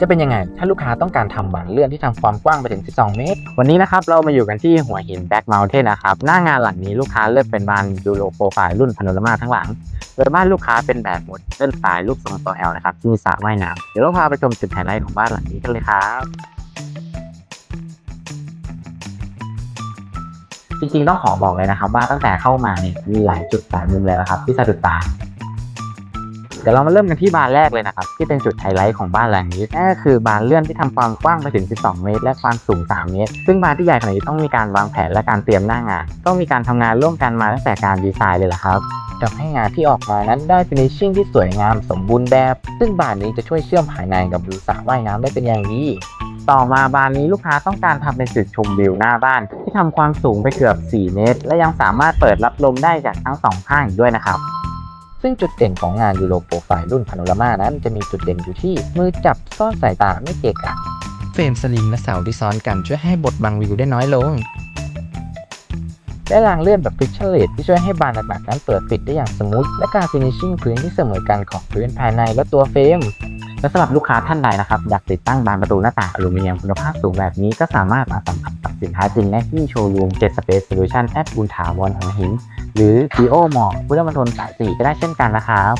จะเป็นยังไง ถ้าลูกค้าต้องการทำบานเลื่อนที่ทำความกว้างไปถึง 12 เมตร วันนี้นะครับเรามาอยู่กันที่หัวหินแบ็กเมลเทนนะครับ หน้างานหลังนี้ลูกค้าเลือกเป็นบานยูโรโปรไฟล์รุ่นพาโนรามาทั้งหลัง โดยบ้านลูกค้าเป็นแบบโมดิร์นสไตล์รูปทรงตัว L นะครับที่มีสระว่ายน้ำเดี๋ยวเราพาไปชมจุดไฮไลท์ของบ้านหลังนี้กันเลยครับจริงๆต้องขอบอกเลยนะครับว่าตั้งแต่เข้ามาเนี่ยมีหลายจุดหลายมุมเลยนะครับที่สะดุดตา ดี๋ยวเรามาเริ่มกันที่บานแรกเลยนะครับ ที่เป็นจุดไฮไลท์ของบ้านหลังนี้นั่นก็คือบานเลื่อนที่ทำความกว้างไปถึง 12 เมตร และความสูง 3 เมตร ซึ่งบานที่ใหญ่ขนาดนี้ต้องมีการวางแผนและการเตรียมหน้างาน ต้องมีการทำงานร่วมกันมาตั้งแต่การดีไซน์เลยล่ะครับทำให้งานที่ออกมานั้นได้ finishing ที่สวยงามสมบูรณ์แบบ ซึ่งบานนี้จะช่วยเชื่อมภายในกับวิวสระว่ายน้ำได้เป็นอย่างดีต่อมาบานนี้ลูกค้าต้องการทำเป็นจุดชมวิวหน้าบ้าน ที่ทำความสูงไปเกือบ 4 เมตร และยังสามารถเปิดรับลมได้จากทั้งสองข้างอีกด้วยนะครับ ซึ่งจุดเด่นของงานยูโรโปรไฟล์รุ่นพาโนรามานั้นจะมีจุดเด่นอยู่ที่มือจับซ่อนสายตาไม่เกะกะเฟรมสลิงและเสาที่ซ้อนกันช่วยให้บดบังวิวได้น้อยลง และรางเลื่อนแบบ frictionless ที่ช่วยให้บานหนักๆนั้นเปิดปิดได้อย่างสมูทและการ finishing พื้นที่เสมอกันของพื้นภายในและตัวเฟรมและสำหรับลูกค้าท่านใดนะครับอยากติดตั้งบานประตูหน้าต่างอลูมิเนียมคุณภาพสูงแบบนี้ก็สามารถมาสัมผัสกับสินค้าจริงได้ที่โชว์รูม7 Space Solution แอดบุญถาวรหัวหิน หรือ d o m a l l พุทธมณฑลสายสี่ก็ได้เช่นกันนะครับ